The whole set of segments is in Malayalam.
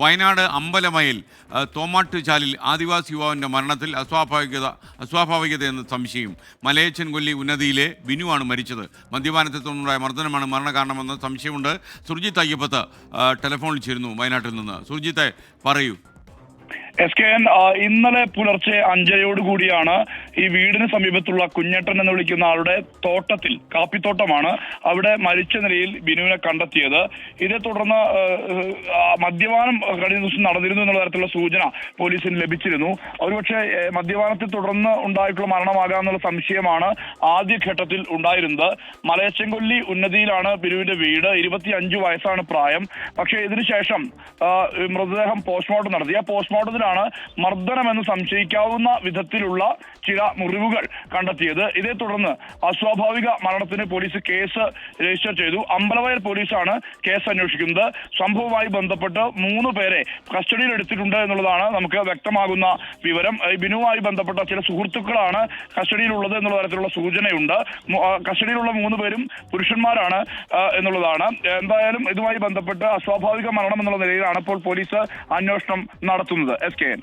വയനാട് അമ്പലമയിൽ തോമാട്ടുചാലിൽ ആദിവാസി യുവാവിന്റെ മരണത്തിൽ അസ്വാഭാവികത അസ്വാഭാവികതയെന്ന് സംശയം. മലയച്ചൻ കൊല്ലി ഉന്നതിയിലെ ബിനുവാണ് മരിച്ചത്. മദ്യപാനത്തെ തുടർന്നുണ്ടായ മർദ്ദനമാണ് മരണകാരണമെന്ന് സംശയമുണ്ട്. സുർജിത്ത് അയ്യപ്പത്ത് ടെലിഫോണിൽ ചേരുന്നു വയനാട്ടിൽ നിന്ന്. സുർജിത്തെ പറയൂ. എസ് കെ എൻ ഇന്നലെ പുലർച്ചെ അഞ്ചരയോട് കൂടിയാണ് ഈ വീടിന് സമീപത്തുള്ള കുഞ്ഞേട്ടൻ എന്ന് വിളിക്കുന്ന ആളുടെ തോട്ടത്തിൽ കാപ്പിത്തോട്ടമാണ് അവിടെ മരിച്ച നിലയിൽ ബിനുവിനെ കണ്ടെത്തിയത്. ഇതേ തുടർന്ന് മദ്യപാനം കഴിഞ്ഞ ദിവസം നടന്നിരുന്നു എന്നുള്ള തരത്തിലുള്ള സൂചന പോലീസിന് ലഭിച്ചിരുന്നു. ഒരുപക്ഷെ മദ്യപാനത്തെ തുടർന്ന് ഉണ്ടായിട്ടുള്ള മരണമാകാമെന്നുള്ള സംശയമാണ് ആദ്യഘട്ടത്തിൽ ഉണ്ടായിരുന്നത്. മലയച്ചൻകൊല്ലി ഉന്നതിയിലാണ് ബിനുവിന്റെ വീട്. ഇരുപത്തി അഞ്ച് വയസ്സാണ് പ്രായം. പക്ഷേ ഇതിനുശേഷം മൃതദേഹം പോസ്റ്റ്മോർട്ടം നടത്തി. ആ പോസ്റ്റ്മോർട്ടത്തിലാണ് മർദ്ദനമെന്ന് സംശയിക്കാവുന്ന വിധത്തിലുള്ള ചില മുറിവുകൾ കണ്ടെത്തിയത്. ഇതേ തുടർന്ന് അസ്വാഭാവിക മരണത്തിന് പോലീസ് കേസ് രജിസ്റ്റർ ചെയ്തു. അമ്പലവയൽ പോലീസാണ് കേസ് അന്വേഷിക്കുന്നത്. സംഭവവുമായി ബന്ധപ്പെട്ട് മൂന്ന് പേരെ കസ്റ്റഡിയിൽ എടുത്തിട്ടുണ്ട് എന്നുള്ളതാണ് നമുക്ക് വ്യക്തമാകുന്ന വിവരം. ബിനുവുമായി ബന്ധപ്പെട്ട ചില സുഹൃത്തുക്കളാണ് കസ്റ്റഡിയിലുള്ളത് എന്നുള്ള തരത്തിലുള്ള സൂചനയുണ്ട്. കസ്റ്റഡിയിലുള്ള മൂന്ന് പേരും പുരുഷന്മാരാണ് എന്നുള്ളതാണ്. എന്തായാലും ഇതുമായി ബന്ധപ്പെട്ട് അസ്വാഭാവിക മരണം എന്നുള്ള നിലയിലാണ് ഇപ്പോൾ പോലീസ് അന്വേഷണം നടത്തുന്നത്. S K N.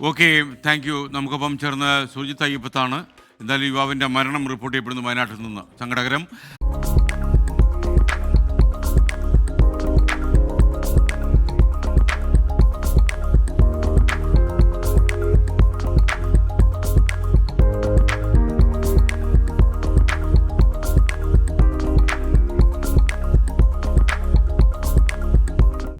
Okay thank you. നമുക്കൊപ്പം ചേർന്ന സുജിത് അയ്യപ്പത്താണ്. എന്തായാലും യുവാവിന്റെ മരണം റിപ്പോർട്ട് ചെയ്യപ്പെടുന്നു വയനാട്ടിൽ നിന്ന്. സങ്കടകരം.